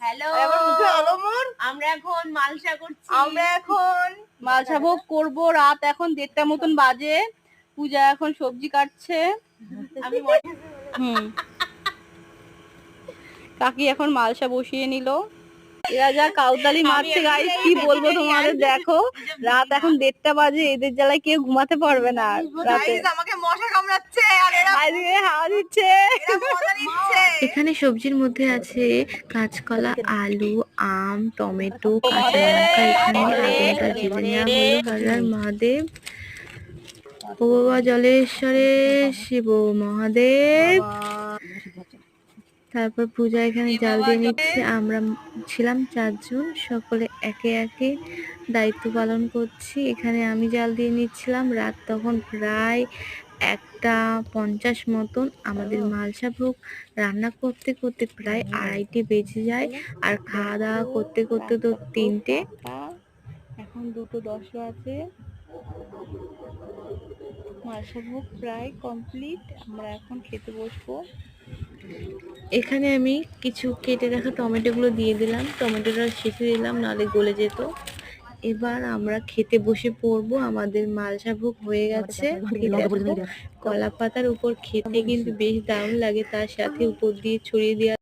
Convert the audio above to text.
Hello এবার মুখে আলো মোর আমরা এখন মালসা করছি। আমরা এখন মালসা ভোগ করব রাত এখন দেড়টা মতন বাজে। পূজা এখন সবজি কাটছে। আমি হুম। কাকি এখন মালসা বসিয়ে নিল। এরা যা কাউতালি মারছে গাইস কি বলব তোমাদের? দেখো রাত এখন দেড়টা বাজে এদের জ্বালায় কেউ ঘুমাতে পারবে না রাতে। আমাকে মশা কামড়াচ্ছে আর এরা আজকে হাওয়া দিচ্ছে। এখানে সবজির মধ্যে আছে কাঁচকলা, আলু, আম, টমেটো, কাঁচা লঙ্কা, এখানে মহাদেব ও বাবা জলেশ্বরে, শিব মহাদেব। তারপর পূজা এখানে জাল দিয়ে নিচ্ছে। আমরা ছিলাম চারজন, সকলে একে একে দায়িত্ব পালন করছি। এখানে আমি জাল দিয়ে নিচ্ছিলাম। রাত তখন প্রায় একটা পঞ্চাশ মতন আমাদের মালসা ভোগ রান্না করতে করতে প্রায় আড়াইটে বেজে যায়। আর খাওয়া দাওয়া করতে করতে তো তিনটে। এখন দুটো দশ আছে মালসা ভোগ প্রায় কমপ্লিট। আমরা এখন খেতে বসবো। এখানে আমি কিছু কেটে রাখা টমেটোগুলো দিয়ে দিলাম। টমেটোটা শেষে দিলাম নাহলে গলে যেত। এবার আমরা খেতে বসে পড়ব আমাদের মালসা ভোগ হয়ে গেছে। কলা পাতার উপর খেতে কিন্তু বেশ দারুণ লাগে তার সাথে উপর দিয়ে ছড়িয়ে দেওয়া